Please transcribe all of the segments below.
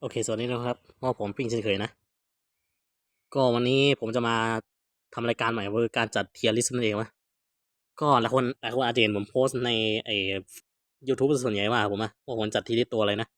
โอเค สวัสดีนะครับพ่อผมปิ้งเช่นเคยนะ ก็วันนี้ผมจะมาทำรายการใหม่คือการจัดเทียร์ลิสต์นั่นเองวะก็หลายคนหลายคนอาจจะเห็นผมโพสต์ในไอ้ยูทูบส่วนใหญ่ว่าผมอะว่าผมจัดทีลิสต์ตัวอะไรนะ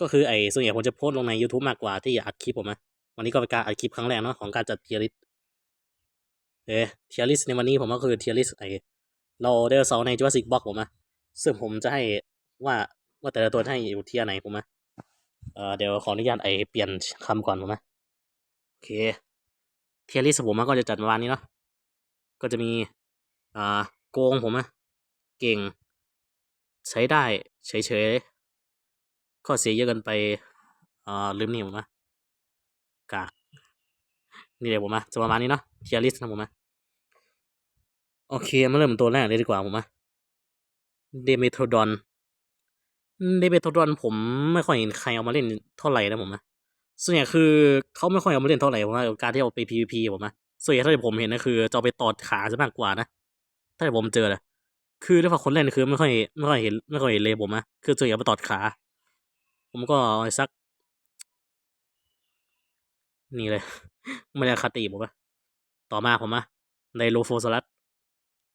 ก็คือไอ้ส่วนใหญ่ผมจะโพสต์ลงใน YouTube มากกว่าที่อัดคลิปผมอะวันนี้ก็เป็นการอัดคลิปครั้งแรกเนาะของการจัดเทียร์ลิสต์เออเทียร์ลิสต์ในวันนี้ผมก็คือเทียร์ลิสต์ไอ้เราได้เซาในจูราสสิกบ็อกผมอะซึ่งผมจะให้ว่าว่าแต่ละตัวให้อยู่เทียร์ไหนผมอะ เออเดี๋ยวขออนุญาตไอเปลี่ยนคำก่อนผมนะโอเคเทียริสผมอะก็จะจัดประมาณนี้เนาะก็จะมีอ่าโกงผมอะเก่ง ใช้ได้เฉยๆข้อเสียเยอะเกินไปอ่าลืมนี่ผมอะกากนี่เดี๋ยวผมอะจะประมาณนี้เนาะเทียริสนะผมอะโอเคมาเริ่มตัวแรกเลยดีกว่าผมอะเดเมโทรดอน เดเบตโดนผมไม่ค่อยเห็นใครเอามาเล่นเท่าไหร่นะผมนะส่วนใหญ่คือเขาไม่ค่อยเอามาเล่นเท่าไหร่ผมว่าการที่เอาไป PVP ผมนะส่วนใหญ่ถ้าที่ผมเห็นนะคือจะเอาไปตอดขาซะมากกว่านะถ้าที่ผมเจอนะคือถ้าคนเล่นคือไม่ค่อยไม่ค่อยเห็นไม่ค่อยเห็นเลยผมนะคือส่วนใหญ่เอาไปตอดขา ผมก็สัก นี่เลยไม่ได้คาติผมนะต่อมาผมนะในโลโฟสลัด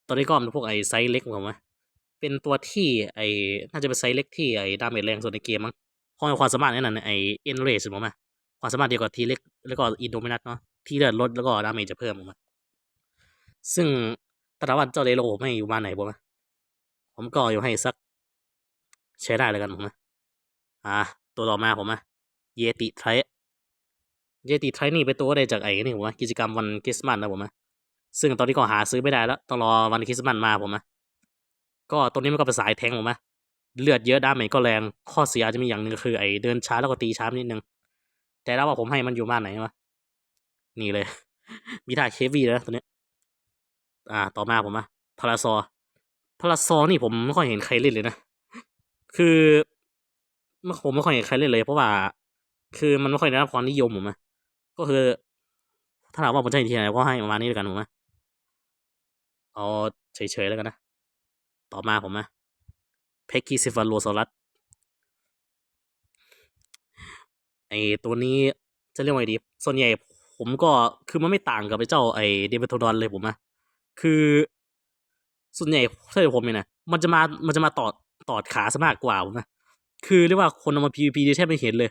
ตอนนี้ก็เป็นพวกไอ้ไซส์เล็กผมนะ เป็นตัวที่ไอ้น่าจะเป็นไซส์เล็กที่ไอ้ดาเมจแรงสุดในเกมมั้งเพราะความสามารถนั่นน่ะไอ้เอ็นเรสผมอะความสามารถเดียวกับทีเล็กแล้วก็อินโดมินัสเนาะที่เลือดลดแล้วก็ดาเมจจะเพิ่มผมอะซึ่งตราวันเจ้าเลโลผมให้อยู่มาไหนผมอะผมก็อยู่ให้สัก ใช้ได้แล้วกันผมนะอ่า ตัวต่อมาผมอะเยติไทรเยติไทรนี่เป็นตัวได้จากไอ้นี่ผมว่ากิจกรรมวันคริสต์มาสนะผมอะซึ่งตอนนี้ก็หาซื้อไม่ได้แล้วต้องรอวันคริสต์มาสมาผมนะ ก็ตัวนี้มันก็เป็นสายแทงผมไหมเลือดเยอะดาเมจก็แรงข้อเสียอาจจะมีอย่างหนึ่งคือไอ้เดินช้าแล้วก็ตีช้านิดนึง แต่แล้วว่าผมให้มันอยู่บ้านไหนวะนี่เลย มีท่าเควีแล้วตัวนี้ อ่า ต่อมาผมอะพาราซอพาราซอนี่ผมไม่ค่อยเห็นใครเล่นเลยนะ คือผมไม่ค่อยเห็นใครเล่นเลยเพราะว่า คือมันไม่ค่อยได้รับความนิยมผมอะก็คือ ถ้าถามว่าผมจะให้ทีไหนก็ให้ประมาณนี้แล้วกันผมอะเอาเฉยๆแล้วกันนะ ต่อมาผมนะเพกกี้ซิฟาโลซอรัสไอตัวนี้จะเรียกว่าไงดี ส่วนใหญ่ผมก็คือมันไม่ต่างกับไอเจ้าไอเดเบโทดอนเลยผมนะคือ ส่วนใหญ่ถ้าผมเนี่ยนะมันจะมามันจะมาตอดตอดขาซะมากกว่าผมนะคือเรียกว่าคนเอามา PVP แทบไม่เห็นเลย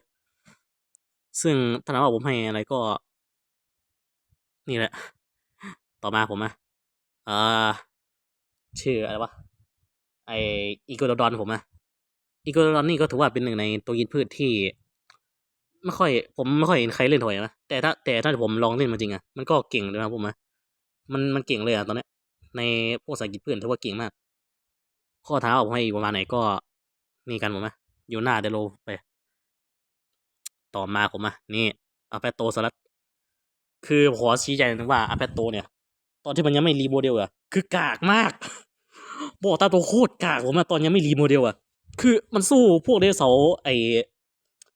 ซึ่งถ้าถามว่าผมให้อะไรก็ นี่แหละ ต่อมาผมนะอ่าชื่ออะไรวะ ไออีโกโดดอนผมอะอีโกโดดอนนี่ก็ถือว่าเป็นหนึ่งในตัวกินพืชที่ ไม่ค่อย ผมไม่ค่อยเห็นใครเล่นถอยนะแต่ถ้าแต่ถ้าผมลองเล่นมาจริงอะมันก็เก่งเลยนะผมอะมันมันเก่งเลยอะตอนนี้ในพวกสายกินพืชถือว่าเก่งมาก ข้อท้าผมให้ประมาณไหนก็นี่กันผมอะอยู่หน้าเดโลไป ต่อมาผมอะนี่อาเปโตสลัดคือขอชี้ใจนึงว่าอาเปโตเนี่ย ตอนที่มันยังไม่รีโมเดลอะคือกากมาก บอกตาตัวโคตรกากผมอะตอนยังไม่รีโมเดลอะคือมันสู้พวกเดเสาไอ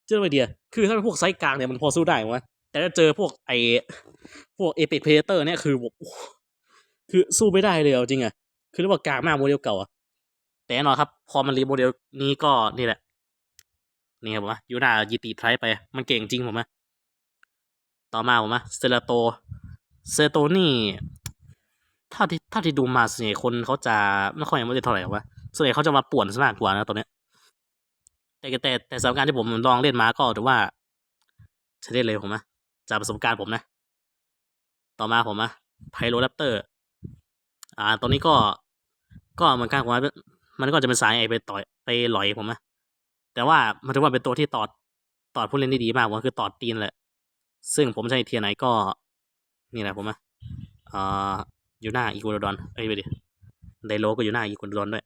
เจ้าไอเดีย คือถ้าเป็นพวกไซส์กลางเนี่ยมันพอสู้ได้วะแต่ถ้าเจอพวกไอพวกเอเปกเพเตอร์เนี่ยคือแบบคือสู้ไม่ได้เลยเอาจริงอะคือเรียกว่ากากมากโมเดลเก่าอะแต่แน่นอนครับ พอมันรีโมเดลนี้ก็นี่แหละ นี่ครับผมว่ายูนายีติไทรไป มันเก่งจริงผมอะต่อมาผมอะเซเลโตเซโตนี่ ถ้าที่ถ้าที่ดูมาส่วนใหญ่คนเขาจะไม่ค่อยไม่ได้เท่าไหร่วะส่วนใหญ่เขาจะมาป่วนซะมากกว่านะตอนเนี้ย แต่แต่แต่สำหรับการที่ผมลองเล่นมาก็ถือว่าใช้ได้เลยผมนะจากประสบการณ์ผมนะ ต่อมาผมนะไพโรแรปเตอร์ อ่าตัวนี้ก็ก็เหมือนกันผมว่ามันก็จะเป็นสายไอไปต่อยไปหลอยผมนะแต่ว่ามันถือว่าเป็นตัวที่ตอดตอดผู้เล่นได้ดีมากผมคือตอดตีนแหละ ซึ่งผมใช้เทียไหนก็ นี่แหละผมนะอ่า อยู่หน้าอีกัวดอนเอ้ยไปดิไดโลก็อยู่หน้าอีกัวดอนด้วย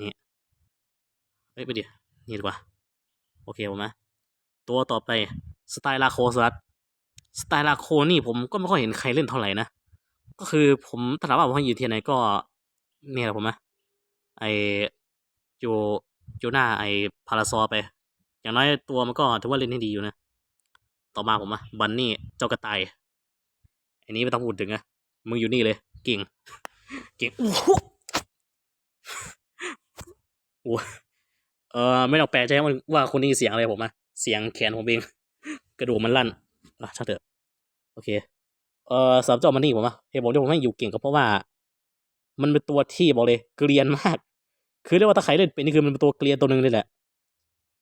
นี่เอ้ยไปดินี่ดีกว่า โอเคผมนะตัวต่อไปสไตล์ลาโคสลัดสไตล์ลาโคนี่ผมก็ไม่ค่อยเห็นใครเล่นเท่าไหร่นะ ก็คือผมถ้าถามว่าผมอยู่ที่ไหนก็ เนี่ยแหละผมนะไออยู่อยู่หน้าไอพาราซอไป อย่างน้อยตัวมันก็ถือว่าเล่นได้ดีอยู่นะ ต่อมาผมอะบันนี่เจ้ากระต่าย อันนี้ไม่ต้องพูดถึงอะ มึงอยู่นี่เลย เก่ง เก่งโอ้โหโอ้เออไม่ต้องแปลใจว่าว่าคนนี้เสียงอะไรผมอะเสียงแขนผมเอง กระดูกมันลั่นอะช่างเถอะ โอเค เออสำหรับเจ้ามันนี่ผมอะเหตุผลที่ผมให้อยู่เก่งก็เพราะว่า มันเป็นตัวที่บอกเลยเกรียนมาก คือเรียกว่าถ้าใครเล่นเป็นนี่คือมันเป็นตัวเกรียนตัวหนึ่งเลยแหละ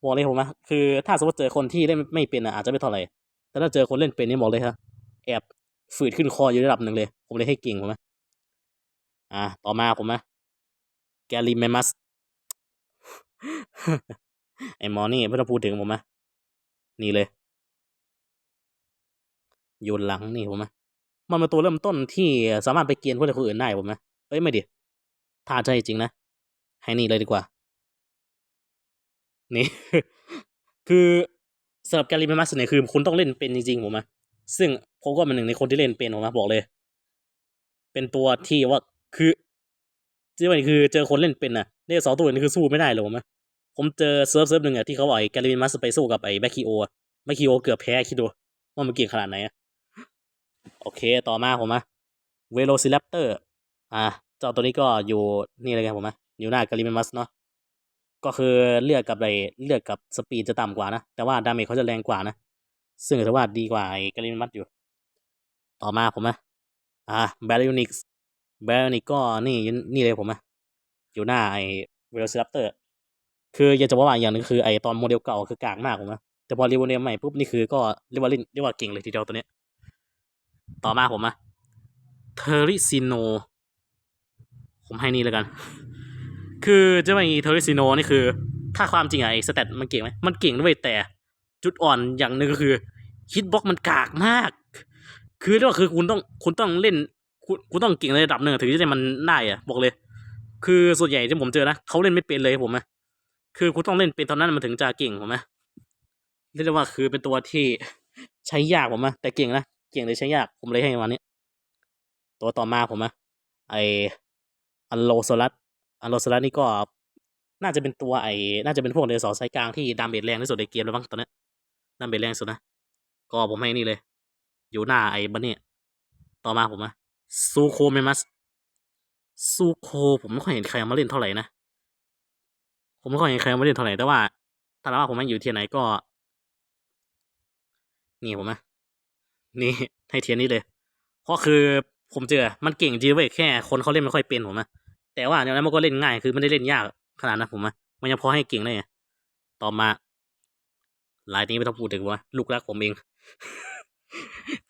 บอกเลยผมอะคือถ้าสมมติเจอคนที่เล่นไม่เป็นอะอาจจะไม่เท่าไหร่แต่ถ้าเจอคนเล่นเป็นนี่บอกเลยครับแอบ ฝืดขึ้นคออยู่ระดับหนึ่งเลย ผมเลยให้เก่งผมอะอะต่อมาผมอะแกลิเมมัสไอหมอนี่ไม่ต้องพูดถึงผมอะนี่เลยโยนหลังนี่ผมอะมันเป็นตัวเริ่มต้นที่สามารถไปเกียนพวกคนอื่นได้ผมนะเอ้ยไม่ดิถ้าใช่จริงนะ ให้นี่เลยดีกว่า นี่ คือสำหรับการรีเมมัสเนี่ยคือคุณต้องเล่นเป็นจริงๆผมอะ ซึ่งผมก็เป็นหนึ่งในคนที่เล่นเป็นผมนะบอกเลย เป็นตัวที่ว่าคือที่ว่าคือเจอคนเล่นเป็นน่ะเนี่ยสองตัวนี้คือสู้ไม่ได้เลยผมนะผมเจอเซิร์ฟเซิร์ฟหนึ่งอะที่เขาบอกไอ้การรีเมมัสไปสู้กับไอ้แบคคิโออะแบคคิโอเกือบแพ้คิดดูว่ามันเก่งขนาดไหนอะโอเค ต่อมาผมอะเวโรซิแรปเตอร์อะเจ้าตัวนี้ก็อยู่นี่เลยครับผมนะอยู่หน้าการิเมมัสเนาะก็คือเลือกกับไรเลือกกับสปีดจะต่ำกว่านะ แต่ว่าดาเมจเขาจะแรงกว่านะ ซึ่งถือว่าดีกว่าไอ้การิเมมัสอยู่ ต่อมาผมนะอะแบรินิกส์แบรินิกก็นี่นี่เลยผมนะอยู่หน้าไอ้เวโรซิรัปเตอร์คืออยากจะบอกว่าอย่างหนึงคือไอ้ตอนโมเดลเก่าคือกากมากผมนะแต่พอรีโมเดลใหม่ปุ๊บนี่คือก็เรียกว่าเล่นเรียกว่าเก่งเลยทีเดียวตัวเนี้ยต่อมาผมนะเทอริซิโน ผมให้นี่แล้วกัน คือจะไม่เทอริซิโนนี่คือ ถ้าความจริงอะไอ้สเตตมันเก่งไหมมันเก่งด้วยแต่ จุดอ่อนอย่างหนึ่งก็คือฮิตบ็อกมันกากมาก คือเรียกว่าคือคุณต้องคุณต้องเล่นคุณคุณต้องเก่งในระดับหนึ่งถึงจะได้มันได้อะบอกเลย คือส่วนใหญ่ที่ผมเจอนะเขาเล่นไม่เป็นเลยผมอะคือคุณต้องเล่นเป็นตอนนั้นมันถึงจะเก่งผมอะเรียกได้ว่าคือเป็นตัวที่ใช้ยากผมอะแต่เก่งนะเก่งเลยใช้ยากผมเลยให้วันนี้ ตัวต่อมาผมอะไออันโลโซลัสอันโลโซลัสนี่ก็น่าจะเป็นตัวไอ้น่าจะเป็นพวกเดนสอไซกลางที่ดามเมจแรงที่สุดในเกมแล้วบ้างตอนเนี้ยดาเมจแรงสุดนะ ก็ผมให้นี่เลย อยู่หน้าไอ้บันนี่ต่อมาผมอะซูโคเมมัสซูโคผมไม่ค่อยเห็นใครมาเล่นเท่าไหร่นะ ผมไม่ค่อยเห็นใครมาเล่นเท่าไหร่แต่ว่าถ้าถาว่าผมให้อยู่เทียร์ไหนก็ นี่ผมอะนี่ให้เทียร์นี้เลย เพราะคือผมเจอ มันเก่งจริงเว้ยแค่คนเขาเล่นไม่ค่อยเป็นผมนะแต่ว่าอย่างนั้นมันก็เล่นง่ายคือไม่ได้เล่นยากขนาดนั้นผมนะมันยังพอให้เก่งได้ไงต่อมา ลายนี้ไม่ต้องพูดถึงว่าลูกรักผมเอง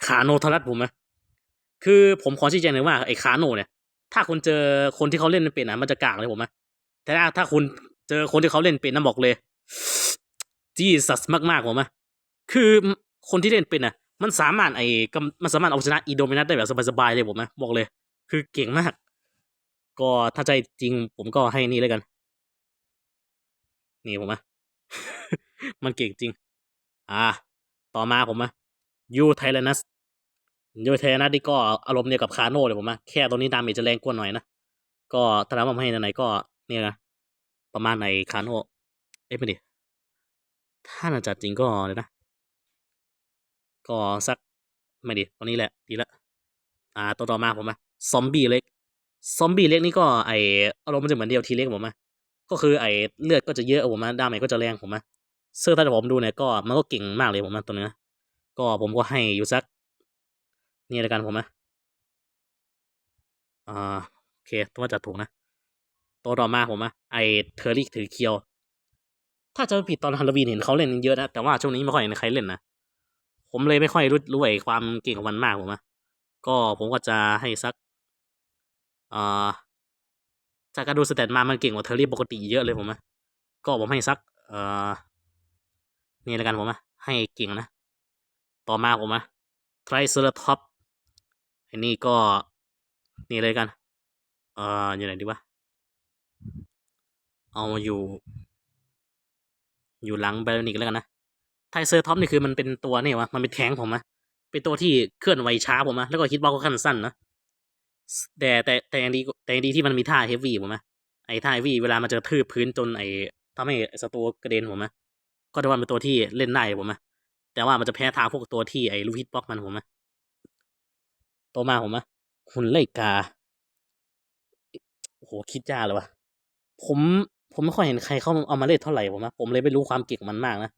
ขาโนทรัสผมนะคือผมขอชี้แจงหน่อยว่าไอ้ขาโนเนี่ย ถ้าคุณเจอคนที่เขาเล่นเป็นนะมันจะกากเลยผมนะแต่ถ้าถ้าคุณเจอคนที่เขาเล่นเป็นนะบอกเลยจีสัสมากๆผมนะคือคนที่เล่นเป็นนะมันสามารถไอ้กำมันสามารถเอาชนะอีโดมินัสได้แบบสบายๆเลยผมนะบอกเลย คือเก่งมาก ก็ถ้าใจจริงผมก็ให้นี่เลยกัน นี่ผมอะมันเก่งจริง อ่า ต่อมาผมอะยูไทเลนัสยูไทเลนัสนี่ก็อารมณ์เดียวกับคาโน่เลยผมอะแค่ตัวนี้ดาเมจจะแรงกว่าหน่อยนะ ก็ถ้าถามาผมให้ไหนก็เนี่ยนะ ประมาณในคาโน่เอ้ยไม่ดิถ้าน่าจะจริงก็เลยนะ ก็สักไม่ดีตอนนี้แหละ ดีละ อ่า ตัวต่อมาผมอะซอมบี้เล็ก ซอมบี้เล็กนี่ก็ไออารมณ์มันจะเหมือนเดียวทีเล็กผมอะก็คือไอเลือดก็จะเยอะผมอะดาเมจก็จะแรงผมอะ เสื้อถ้าผมดูเนี่ยก็มันก็เก่งมากเลยผมอะตัวเนี้ยก็ผมก็ให้อยู่สัก นี่ล้วกันผมอะอ่าโอเคตัวจัดถูกนะตัวต่อมาผมอะไอเทอร์รี่ถือเคียว ถ้าจะผิดตอนฮาโลวีนเห็นเขาเล่นเยอะนะแต่ว่าช่วงนี้ไม่ค่อยเห็นใครเล่นนะผมเลยไม่ค่อยรู้รู้ไอความเก่งของมันมากผมอะก็ผมก็จะให้สักอ่าจากการดูสเตตมามันเก่งกว่าเทอร์รี่ปกติเยอะเลยผมอะก็ผมให้สัก เอ่อ นี่แล้วกันผมอะให้เก่งนะ ต่อมาผมอะไทรเซอร์ท็อปอันนี้ก็นี่เลยกัน เอ่ออยู่ไหนดีวะ เอามาอยู่ อยู่หลังไบโอนิกแล้วกันนะไทเซอร์ท็อปนี่คือมันเป็นตัวนี่วะ มันเป็นแทงผมอะเป็นตัวที่เคลื่อนไหวช้าผมอะแล้วก็คิดว่าก็ขั้นสั้นนะแต่แต่แต่ยังดีแต่ยังดีที่มันมีท่าเฮฟวี่ผมอะไอ้ท่าเฮฟวี่เวลามันจะทืบพื้นจนไอ้ทำให้ศัตรูกระเด็นผมอะ ก็ถือว่าเป็นตัวที่เล่นได้ผมอะแต่ว่ามันจะแพ้ทางพวกตัวที่ไอ้ลูกฮิตบ็อกมันผมอะตัวมาผมอะหุ่นไล่กาโอ้โหคิดยากเลยวะผมผมไม่ค่อยเห็นใครเขาเอามาเล่นเท่าไหร่ผมนะผมเลยไม่รู้ความเก่งของมันมากนะ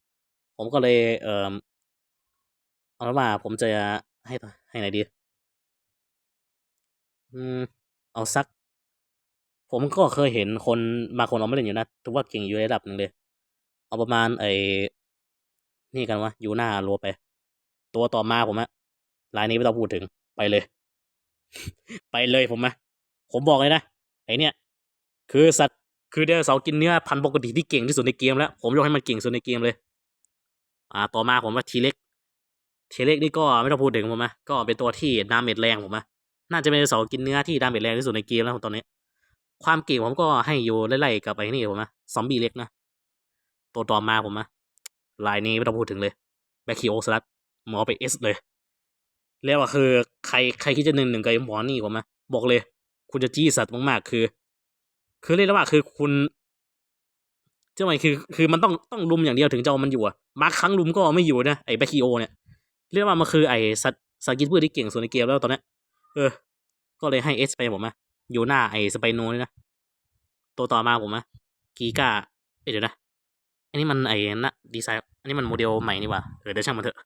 ผมก็เลย เอ่อเอาเป็นว่า ผมจะให้ให้ไหนดี อืม เอาสัก ผมก็เคยเห็นคนบางคนเอาม่เล่นอยู่นะถือว่าเก่งอยู่ระดับหนึ่งเลย เอาประมาณไอ้นี่กันวะยูหน่าโรไป ตัวต่อมาผมอะรายนี้ไม่ต้องพูดถึงไปเลย ไปเลยผมอะผมบอกเลยนะไอเนี่ย คือสัตว์คือเดโนเสากินเนื้อพันปกติที่เก่งที่สุดในเกมแล้วผมยกให้มันเก่งสุดในเกมเลย อ่า ต่อมาผมว่าทีเล็กทีเล็กนี่ก็ไม่ต้องพูดถึงผมนะก็เป็นตัวที่ดาเมจแรงผมนะน่าจะเป็นเสากินเนื้อที่ดาเมจแรงที่สุดในเกมแล้วตอนนี้ ความเก่งผมก็ให้อยู่ไล่ๆกับไอ้นี่ผมนะซอมบี้เล็กนะ ตัวต่อมาผมนะลายนี้ไม่ต้องพูดถึงเลยแบคคิโอสลัดหมอไปเอสเลยเรียกว่าคือใครใครคิดจะหนึ่งหนึ่งกับไอ้หมอนี่ผมนะบอกเลย คุณจะจี้สัตว์มากๆ คือ คือเรียกว่าคือคุณเจ้าไหนคือ คือมันต้องต้องลุมอย่างเดียวถึงจะเอามันอยู่อะบางครั้งลุมก็ไม่อยู่นะไอ้แบคคิโอเนี่ยเรียกว่ามันคือไอ้สัตว์สัตว์กินพืชที่เก่งสุดในเกมแล้วตอนนี้เออ ก็เลยให้เอสไปผมนะอยู่หน้าไอ้สไปโนนี่นะตัวต่อมาผมนะกีกาเอ้ยเดี๋ยวนะ อันนี้มันไอ้นะดีไซน์ อันนี้มันโมเดลใหม่นี่ว่าเออเดี๋ยวช่างมันเถอะ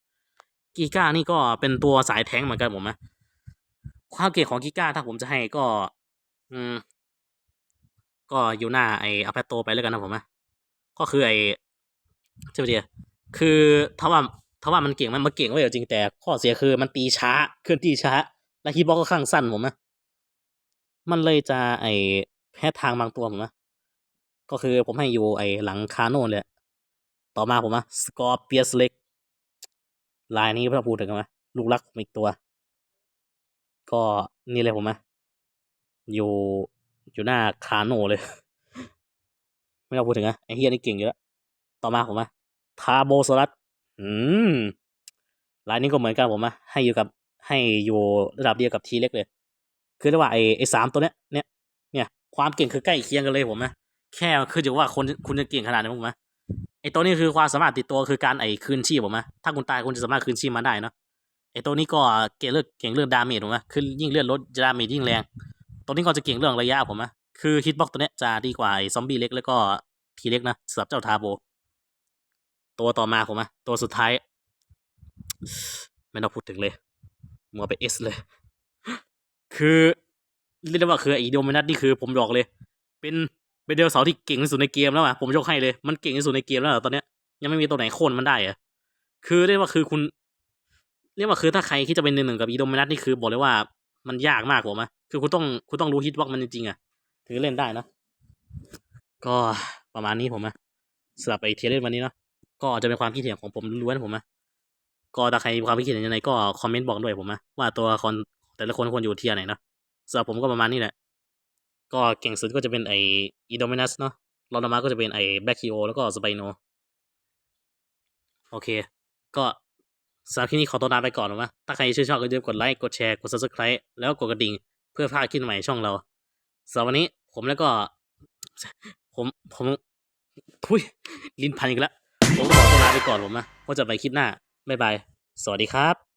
กีก้านี่ก็เป็นตัวสายแท้งเหมือนกันผมนะ ความเก่งของกีก้าถ้าผมจะให้ก็ อืม ก็อยู่หน้าไอ้อ p พโตไปแล้วกันนะผมนะก็คือไอ้เจ้าเดียคือถ้าว่าถ้าว่ามันเก่งมันมันเก่งไว้จริงแต่ข้อเสียคือมันตีช้าเคลื่อนที่ช้า และฮีบอกก็ข้างสั้นผมนะมันเลยจะไอ้แพ้ทางบางตัวผมนะก็คือผมให้อยู่ไอ้หลังคาโน่เลย ต่อมาผมนะสกอร์เปียสเล็กลายนี้พระพูดถึงกันไหมลูกรักผมอีกตัว ก็นี่เลยผมนะอยู่อยู่หน้าคาโนเลย ไม่ต้องพูดถึงนะไอ้เฮียนี่เก่งอยู่แล้ว ต่อมาผมนะทาโบสลัดอืมลายนี้ก็เหมือนกันผมนะให้อยู่กับให้อยู่ระดับเดียวกับทีเล็กเลย คือเรียกว่าไอ้ไอ้สามตัวเนี้ย เนี่ยเนี่ย ความเก่งคือใกล้เคียงกันเลยผมนะแค่คือจะว่าคนคุณจะเก่งขนาดไหนผมนะ ไอ้ตัวนี้คือความสามารถติดตัวคือการไอ้คืนชีพผมนะถ้าคุณตายคุณจะสามารถคืนชีพมาได้เนาะไอ้ตัวนี้ก็เก่งเรื่องเก่งเรื่องดาเมจผมนะคือยิ่งเลือดลดดาเมจยิ่งแรง ตัวนี้ก็จะเก่งเรื่องระยะผมนะคือฮิตบ็อกตัวเนี้ยจะดีกว่าไอ้ซอมบี้เล็กแล้วก็ทีเล็กนะสำหรับเจ้าทาโบ ตัวต่อมาผมอะตัวสุดท้าย ไม่ต้องพูดถึงเลยมัวไปเอสเลย คือเรียกได้ว่าคือไอโดมินัสนี่คือผมบอกเลย เป็น เป็นเดลเสาร์ที่เก่งที่สุดในเกมแล้วอะผมยกให้เลย มันเก่งที่สุดในเกมแล้วอตอนเนี้ยยังไม่มีตัวไหนโค่นมันได้อะคือเรียกว่าคือคุณ เรียกว่าคือถ้าใครที่จะเป็นหนึ่งกับอีโดมินัสนี่คือบอกเลยว่ามันยากมากผมอะคือคุณต้องคุณต้องรู้ฮิตบ็อกมันจริงๆอะถึงเล่นได้นะก็ประมาณนี้ผมอะสำหรับไอเทียเล่นวันนี้เนาะก็จะเป็นความคิดเห็นของผมล้วนๆผมนะก็ถ้าใครมีความคิดเห็นยังไงก็คอมเมนต์บอกด้วยผมนะว่าตัวครแต่ละคนควรอยู่เทียร์ไหนเนาะสำหรับผมก็ประมาณนี้แหละ ก็เก่งสุดก็จะเป็นไออีโดมินัสเนาะรองลงมาก็จะเป็นไอแบล็กคิโอแล้วก็สไปโน โอเค ก็สำหรับคลิปนี้ขอตัวลาไปก่อนนะถ้าใครชื่นชอบก็อย่าลืมกดไลค์ กดแชร์ กด subscribe แล้วก็กดกระดิ่ง เพื่อพลาดคลิปใหม่ช่องเราสำหรับวันนี้ผมแล้วก็ ผมผมทุยลิ้นพันอีกแล้ว ผมขอตัวลาไปก่อนผมนะว่าจะไปคลิปหน้า บ๊ายบาย สวัสดีครับ